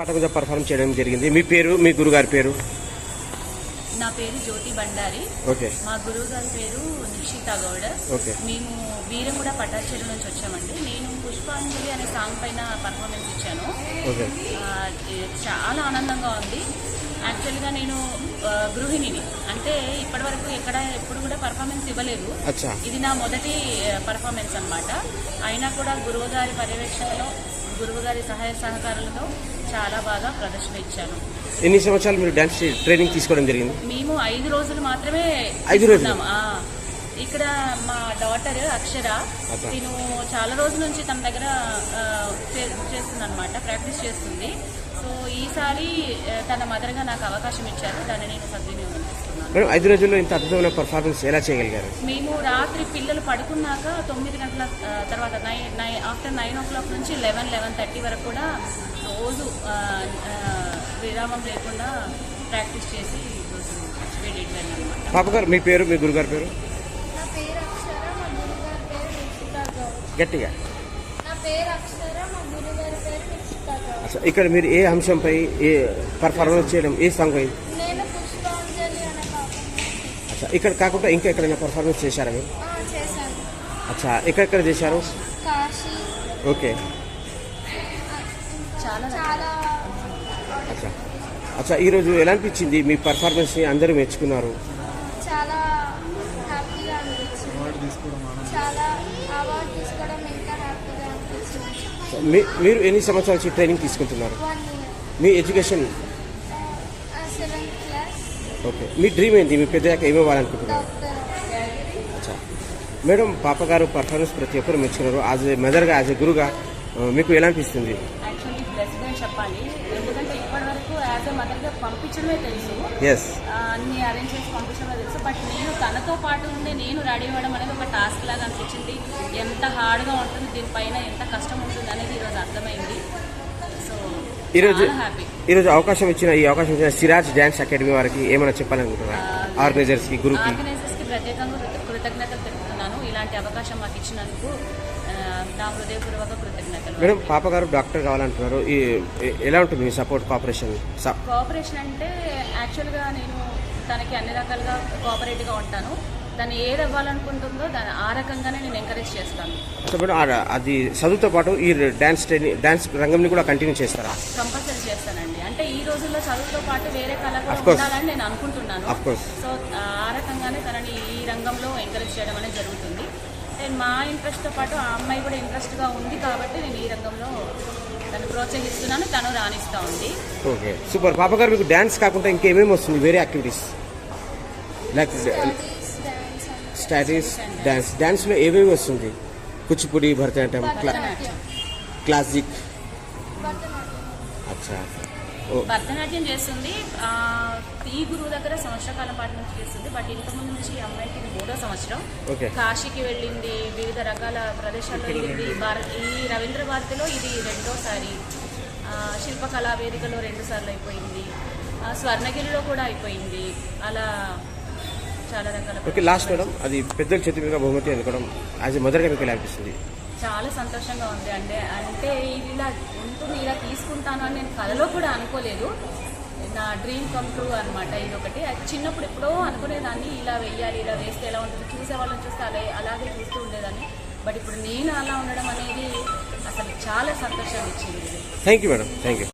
పాట పర్ఫార్మ్ చేయడం జరిగింది. మీ పేరు మీ గురుగారి పేరు? నా పేరు జ్యోతి బండారి ఓకే. మా గురువు గారి పేరు నిషిత గౌడ్. ఓకే. మేము వీరగూడ పటాచేరు నుంచి వచ్చామండి. నేను పుష్పాంజలి అనే సాంగ్ పైన పర్ఫార్మెన్స్ ఇచ్చాను. చాలా ఆనందంగా ఉంది. యాక్చువల్గా నేను గృహిణిని. అంటే ఇప్పటివరకు ఎక్కడ ఎప్పుడు కూడా పర్ఫార్మెన్స్ ఇవ్వలేదు. ఇది నా మొదటి పర్ఫార్మెన్స్ అన్నమాట. అయినా కూడా గురువు గారి పర్యవేక్షణలో గురువు గారి సహాయ సహకారాలతో చాలా బాగా ప్రదర్శన ఇచ్చాను ఎన్ని సంవత్సరాలు మీరు డాన్స్ ట్రైనింగ్ తీసుకోవడం జరిగింది మేము ఐదు రోజులు మాత్రమే ఐదు రోజులు? ఇక్కడ మా డాటర్ అక్షర. తిను చాలా రోజుల నుంచి తన దగ్గర చేస్తుంది అనమాట ప్రాక్టీస్ చేస్తుంది ఈసారి తన మదర్గా నాకు అవకాశం ఇచ్చారు. దాన్ని నేను సద్వినియోగం మేడం ఐదు రోజుల్లో ఇంత అద్భుతమైన పర్ఫార్మెన్స్ ఎలా చేయగలిగారు? మేము రాత్రి పిల్లలు పడుకున్నాక తొమ్మిది గంటల తర్వాత nine nine after nine o'clock నుంచి లెవెన్ లెవెన్ థర్టీ వరకు కూడా రోజు విరామం లేకుండా ప్రాక్టీస్ చేసి పాప గారు మీ పేరు మీ గురుగారి పేరు? గట్టిగా. ఇక్కడ మీరు ఏ అంశంపై ఏ పర్ఫార్మెన్స్ చేయడం ఏ సాంగ్ పై? అచ్చా ఇక్కడ కాకుండా ఇంకా ఎక్కడైనా పర్ఫార్మెన్స్ చేశారా మీరు? అచ్చా ఎక్కడెక్కడ చేశారు? ఓకే. అచ్చా. అచ్చా ఈరోజు ఎలా అనిపించింది మీ పర్ఫార్మెన్స్ని అందరూ మెచ్చుకున్నారు? చాలా హ్యాపీగా అనిపించింది చాలా అవార్డు తీసుకోవడం ఇంకా హ్యాపీగా అనిపించింది మీ మీరు ఎన్ని సంవత్సరాల నుంచి ట్రైనింగ్ తీసుకుంటున్నారు? మీ ఎడ్యుకేషన్ సెవెంత్ క్లాస్ ఓకే మీ డ్రీమ్ ఏంటి? మీ పెద్దయ్యాక ఏమి అవ్వాలనుకుంటున్నారు డాక్టర్ అచ్చా. మేడం పాప గారు పర్ఫార్మెన్స్ ప్రతి ఒక్కరు మెచ్చుకున్నారు. యాజ్ ఏ మదర్గా యాజ్ ఏ గురుగా ఆ, మీకు ఎలా అనిపిస్తుంది? చెప్పాలి. ఎందుకంటే ఇప్పటివరకు యాజ్ ఎ మదర్గా పంపించడమే తెలుసు. అన్ని అరేంజ్ చేసి పంపించడమే తెలుసు. బట్ నేను తనతో పాటు ఉండే నేను రెడీ అవ్వడం అనేది ఒక టాస్క్ లాగా అనిపించింది. ఎంత హార్డ్గా ఉంటుంది దీనిపైన ఎంత కష్టం ఉంటుంది అనేది ఈరోజు అర్థమైంది. సో ఈరోజు ఈరోజు అవకాశం ఇచ్చిన ఈ అవకాశం ఇచ్చిన సిరాజ్ డ్యాన్స్ అకాడమీ వారికి ఏమైనా చెప్పాలనుకుంటున్నారు? ఆర్గనైజర్స్కి గురుకి ఆర్గనైజర్స్కి ప్రత్యేకంగా కృత- కృతజ్ఞతలు తెలుపుతున్నాను. ఇలాంటి అవకాశం మాకు ఇచ్చినందుకు నా హృదయపూర్వక కృతజ్ఞతలు. మేడం పాప గారు డాక్టర్ కావాలంటున్నారు. ఈ ఎలా ఉంటుంది మీ సపోర్ట్ కోఆపరేషన్ కోఆపరేషన్ అంటే యాక్చువల్గా నేను తనకి అన్ని రకాలుగా కోఆపరేటివ్గా ఉంటాను. తను ఏది అవ్వాలనుకుంటుందో దాని ఆ రకంగానే నేను ఎంకరేజ్ చేస్తాను. సో మేడం ఆ- అది చదువుతో పాటు ఈ డ్యాన్స్ ట్రైనింగ్ డ్యాన్స్ రంగంని కూడా కంటిన్యూ చేస్తారా? కంపల్సరీ చేస్తానండి. అంటే ఈ రోజుల్లో చదువుతో పాటు వేరే కళ Of కూడా course. ఉండాలని నేను అనుకుంటున్నాను. Of course. సో ఆ రకంగానే తనని ఈ రంగంలో ఎంకరేజ్ చేయడం అనేది జరుగుతుంది. అండ్ మా ఇంట్రెస్ట్తో పాటు ఆ అమ్మాయి కూడా ఇంట్రెస్ట్గా ఉంది కాబట్టి నేను ఈ రంగంలో తను ప్రోత్సహిస్తున్నాను తను రాణిస్తూ ఉంది. ఓకే సూపర్ పాప గారు మీకు డ్యాన్స్ కాకుండా ఇంకేమేమి వస్తుంది? వేరే activities like dance studies dance డ్యాన్స్లో ఏమేమి వస్తుంది? కూచిపూడి భరతనాట్యం క్లాసిక్ భరతనాట్యం చేస్తుంది. ఆ, ఈ గురువు దగ్గర సంవత్సర కాలం పాటు నుంచి చేస్తుంది. బట్ ఇంతకుముందు నుంచి ఈ అమ్మాయికి ఇది మూడో సంవత్సరం. కాశీకి వెళ్ళింది వివిధ రకాల ప్రదేశాల్లో వెళ్ళింది. భారత్ ఈ రవీంద్ర భారతిలో ఇది రెండోసారి. ఆ, శిల్పకళా వేదికలో రెండు సార్లు అయిపోయింది స్వర్ణగిరిలో కూడా అయిపోయింది. అలా చాలా రకాల ఓకే లాస్ట్ మేడం అది పెద్దల చేతి మీద బహుమతి అందుకోవడం యాజ్ ఎ మదర్గా మీకు అనిపిస్తుంది? చాలా సంతోషంగా ఉంది అంటే అంటే ఇది ఇలా ఉంటుంది ఇలా తీసుకుంటాను అని నేను కలలో కూడా అనుకోలేదు. నా డ్రీమ్ కమ్ ట్రూ అనమాట ఇది ఒకటి అది చిన్నప్పుడు ఎప్పుడో అనుకునేదాన్ని ఇలా వెయ్యాలి ఇలా వేస్తే ఎలా ఉంటుంది? చూసేవాళ్ళని చూస్తే అలా అలాగే చూస్తూ ఉండేదాన్ని. బట్ ఇప్పుడు నేను అలా ఉండడం అనేది అసలు చాలా సంతోషాన్ని ఇచ్చింది thank you madam thank you